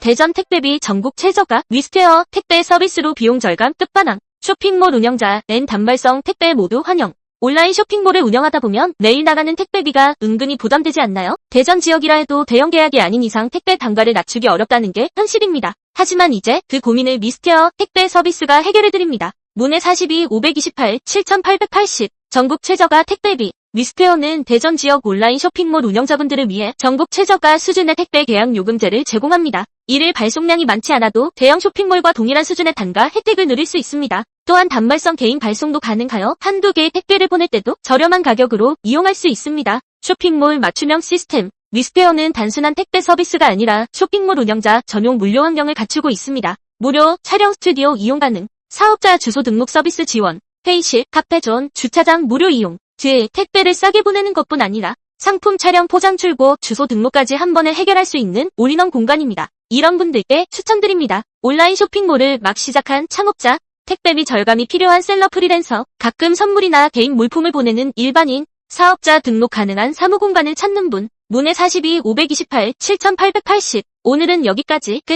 대전 택배비 전국 최저가 위스테어 택배 서비스로 비용 절감 끝판왕 쇼핑몰 운영자 N 단발성 택배 모두 환영 온라인 쇼핑몰을 운영하다 보면 매일 나가는 택배비가 은근히 부담되지 않나요? 대전 지역이라 해도 대형 계약이 아닌 이상 택배 단가를 낮추기 어렵다는 게 현실입니다. 하지만 이제 그 고민을 미스테어 택배 서비스가 해결해드립니다. 문의 42 528 7880 전국 최저가 택배비 위스테어는 대전 지역 온라인 쇼핑몰 운영자분들을 위해 전국 최저가 수준의 택배 계약 요금제를 제공합니다. 이를 발송량이 많지 않아도 대형 쇼핑몰과 동일한 수준의 단가 혜택을 누릴 수 있습니다. 또한 단말성 개인 발송도 가능하여 한두 개의 택배를 보낼 때도 저렴한 가격으로 이용할 수 있습니다. 쇼핑몰 맞춤형 시스템 위스테어는 단순한 택배 서비스가 아니라 쇼핑몰 운영자 전용 물류 환경을 갖추고 있습니다. 무료 촬영 스튜디오 이용 가능, 사업자 주소 등록 서비스 지원, 회의실, 카페 존, 주차장 무료 이용, 등 택배를 싸게 보내는 것뿐 아니라 상품 촬영 포장 출고, 주소 등록까지 한 번에 해결할 수 있는 올인원 공간입니다. 이런 분들께 추천드립니다. 온라인 쇼핑몰을 막 시작한 창업자, 택배비 절감이 필요한 셀러 프리랜서, 가끔 선물이나 개인 물품을 보내는 일반인, 사업자 등록 가능한 사무 공간을 찾는 분, 문의 42 528 7880 오늘은 여기까지 끝.